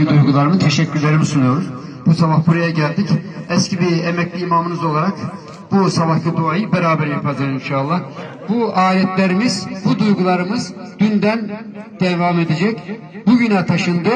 kalbi duygularımı, teşekkürlerimi sunuyoruz. Bu sabah buraya geldik. Eski bir emekli imamınız olarak bu sabahki duayı beraber yapacağız inşallah. Bu ayetlerimiz, bu duygularımız dünden devam edecek. Bugüne taşındı.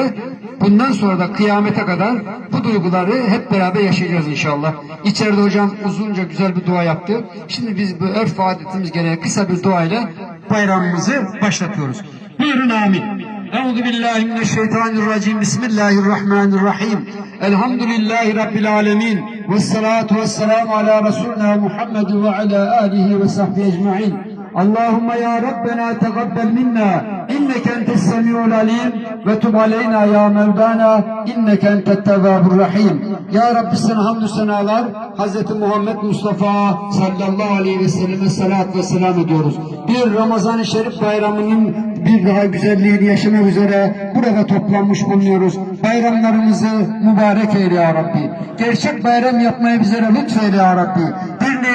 Bundan sonra da kıyamete kadar bu duyguları hep beraber yaşayacağız inşallah. İçeride hocam uzunca güzel bir dua yaptı. Şimdi biz bu örf adetimiz gereği kısa bir duayla bayramımızı başlatıyoruz. Buyurun amin. Euzu billahi mineşşeytanirracim. Bismillahirrahmanirrahim. Elhamdülillahi rabbil alamin. Ves salatu vesselam ala resulina Muhammed ve ala alihi ve sahbihi ecmaîn. Allahumme ya Rabbena tegabbel minna inneke entes semiul alim ve tub aleyna ya mevlana inneke entet tevvabur rahim. Ya Rabbi sana hamdü senalar Hz. Muhammed Mustafa sallallahu aleyhi ve selleme salat ve selam ediyoruz. Bir Ramazan-ı Şerif bayramının bir daha güzelliğini yaşamak üzere burada toplanmış bulunuyoruz. Bayramlarımızı mübarek eyle ya Rabbi. Gerçek bayram yapmayı bizlere lütfeyle ya Rabbi.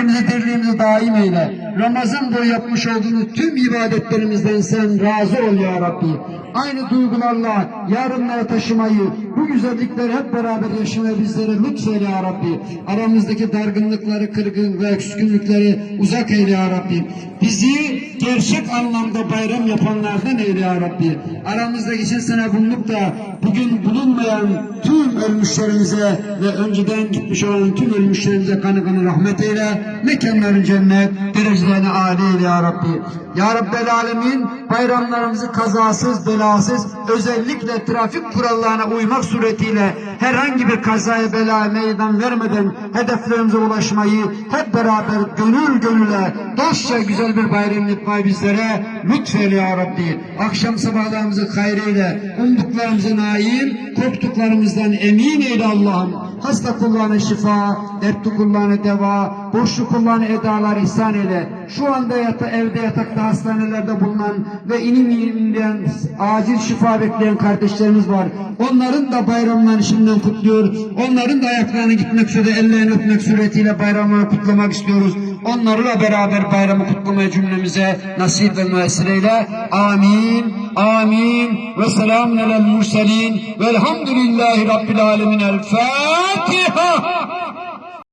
Dirliğimizi dirliğimizi daim eyle. Ramazan boyu yapmış olduğumuz tüm ibadetlerimizden sen razı ol ya Rabbi. Aynı duygularla yarınlara taşımayı, bu güzellikleri hep beraber yaşamayı bizlere lütfeyle ya Rabbi. Aramızdaki dargınlıkları, kırgın ve küskünlükleri uzak eyle ya Rabbi. Bizi gerçek anlamda bayram yapanlardan eyle ya Rabbi. Aramızda geçen sene bulunup da bugün bulunmayan tüm ölmüşlerimize ve önceden gitmiş olan tüm ölmüşlerimize kanı kanı rahmet eyle. Mekanların cennet, derecelerini âli ya Rabbi. Ya Rabbel Alemin bayramlarımızı kazasız, belasız, özellikle trafik kurallarına uymak suretiyle herhangi bir kazaya bela meydan vermeden hedeflerimize ulaşmayı hep beraber gönül gönüle dostça güzel bir bayram yapmayı bizlere lütfeyle ya Rabbi. Akşam sabahlarımızı hayreyle, umduklarımıza nail, korktuklarımızdan emin eyle Allah'ım. Hasta kullarına şifa, dertli kullarına deva, boşluk kullarına edalar ihsan eyle. Şu anda yata, evde yatakta hastanelerde bulunan ve inim ilimden acil şifa bekleyen kardeşlerimiz var. Onların da bayramlarını şimdiden kutluyor. Onların da ayaklarına gitmek üzere ellerini öpmek suretiyle bayramlarını kutlamak istiyoruz. Onlarla beraber bayramı kutlamaya cümlemize nasip ve müessir eyle. Amin. Amin. Ve selamun alel murselin. Velhamdülillahi Rabbil alemin. El Fatiha.